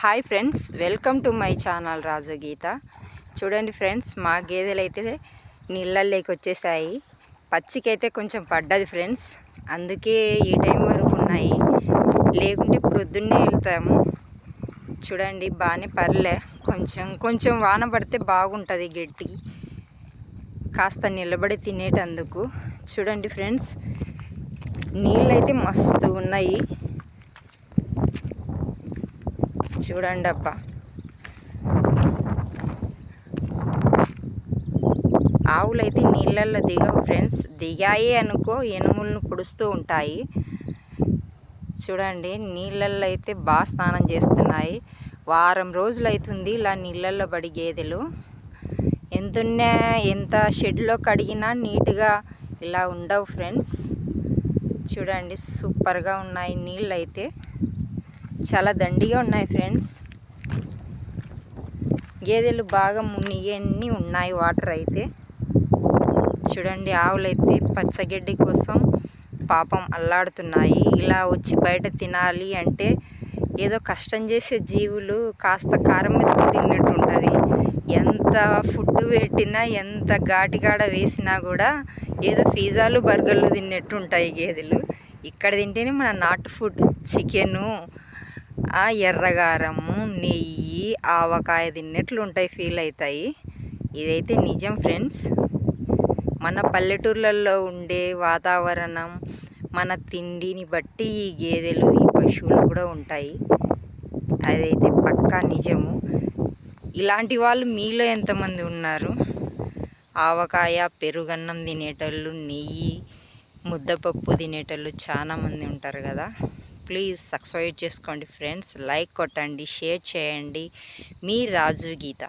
Hi friends welcome to my channel Raju Geetha. చూడండి friends మా గేదెలు అయితే నీళ్ళల్లోకి వచ్చేసాయి. పచ్చికైతే కొంచెం పడ్డది ఫ్రెండ్స్. అందుకే ఈ టైం వరకు ఉన్నాయి. లేకుంటే ప్రొద్దున్నే వెళ్తాము. చూడండి బాగానే పర్లే. కొంచెం కొంచెం వాన పడితే బాగుంటుంది గడ్డి. కాస్త నిలబడి తినేటందుకు. చూడండి ఫ్రెండ్స్ నీళ్ళైతే మస్తు ఉన్నాయి. చూడండి అబ్బా ఆవులైతే నీళ్ళల్లో దిగవు ఫ్రెండ్స్. దిగాయి అనుకో ఎనుములను పొడుస్తూ ఉంటాయి. చూడండి నీళ్ళల్లో అయితే బాగా స్నానం చేస్తున్నాయి. వారం రోజులు అవుతుంది ఇలా నీళ్ళల్లో పడి గేదెలు. ఎంతున్నా ఎంత షెడ్లో కడిగినా నీట్గా ఇలా ఉండవు ఫ్రెండ్స్. చూడండి సూపర్గా ఉన్నాయి నీళ్ళు అయితే చాలా దండిగా ఉన్నాయి ఫ్రెండ్స్. గేదెలు బాగా మునిగన్నీ ఉన్నాయి వాటర్ అయితే. చూడండి ఆవులైతే పచ్చగడ్డి కోసం పాపం అల్లాడుతున్నాయి. ఇలా వచ్చి బయట తినాలి అంటే ఏదో కష్టం చేసే జీవులు కాస్త కారం మీద తిన్నట్టు ఉంటుంది. ఎంత ఫుడ్ పెట్టినా ఎంత ఘాటిగాడ వేసినా కూడా ఏదో పిజ్జాలు బర్గర్లు తిన్నట్టు ఉంటాయి గేదెలు. ఇక్కడ తింటేనే మన నాటు ఫుడ్ చికెను ఆ ఎర్రగారము నెయ్యి ఆవకాయ తిన్నట్లు ఉంటాయి ఫీల్ అవుతాయి ఇదైతే నిజం ఫ్రెండ్స్ మన పల్లెటూర్లలో ఉండే వాతావరణం మన తిండిని బట్టి ఈ గేదెలు ఈ పశువులు కూడా ఉంటాయి. అదైతే పక్కా నిజము. ఇలాంటి వాళ్ళు మీలో ఎంతమంది ఉన్నారు? ఆవకాయ పెరుగన్నం తినేటోళ్ళు నెయ్యి ముద్దపప్పు తినేటోళ్ళు చాలామంది ఉంటారు కదా? ప్లీజ్ సబ్స్క్రైబ్ చేసుకోండి ఫ్రెండ్స్. లైక్ కొట్టండి షేర్ చేయండి. మీ రాజు గీత.